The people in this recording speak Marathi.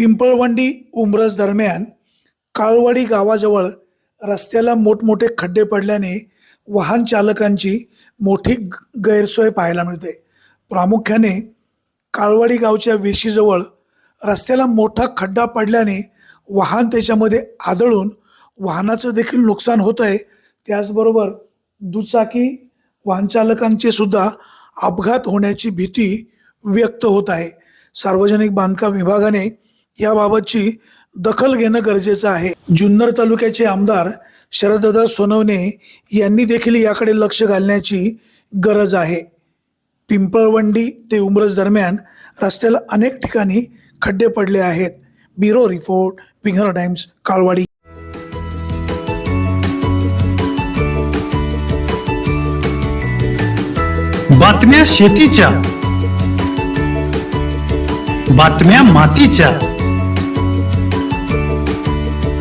पिंपळवंडी उमरस दरम्यान काळवाडी गावाजवळ रस्त्याला मोठमोठे खड्डे पडल्याने वाहन चालकांची मोठी गैरसोय पाहायला मिळते. प्रामुख्याने काळवाडी गावच्या वेशीजवळ रस्त्याला मोठा खड्डा पडल्याने वाहन त्याच्यामध्ये आदळून वाहनाचं देखील नुकसान होत आहे त्याचबरोबर दुचाकी वाहनचालकांचे सुद्धा अपघात होण्याची भीती व्यक्त होत आहे. सार्वजनिक बांधकाम विभागाने याबाबतची दखल घेणं गरजेचं आहे. जुन्नर तालुक्याचे आमदार शरददा सोनवणे यांनी देखील याकडे लक्ष घालण्याची गरज आहे. पिंपळवंडी ते उमरस दरम्यान रस्त्याला अनेक ठिकाणी खड्डे पडले आहेत. Bureau report Winger Times Kalwadi बातम्या शेतीच्या बातम्या मातीच्या.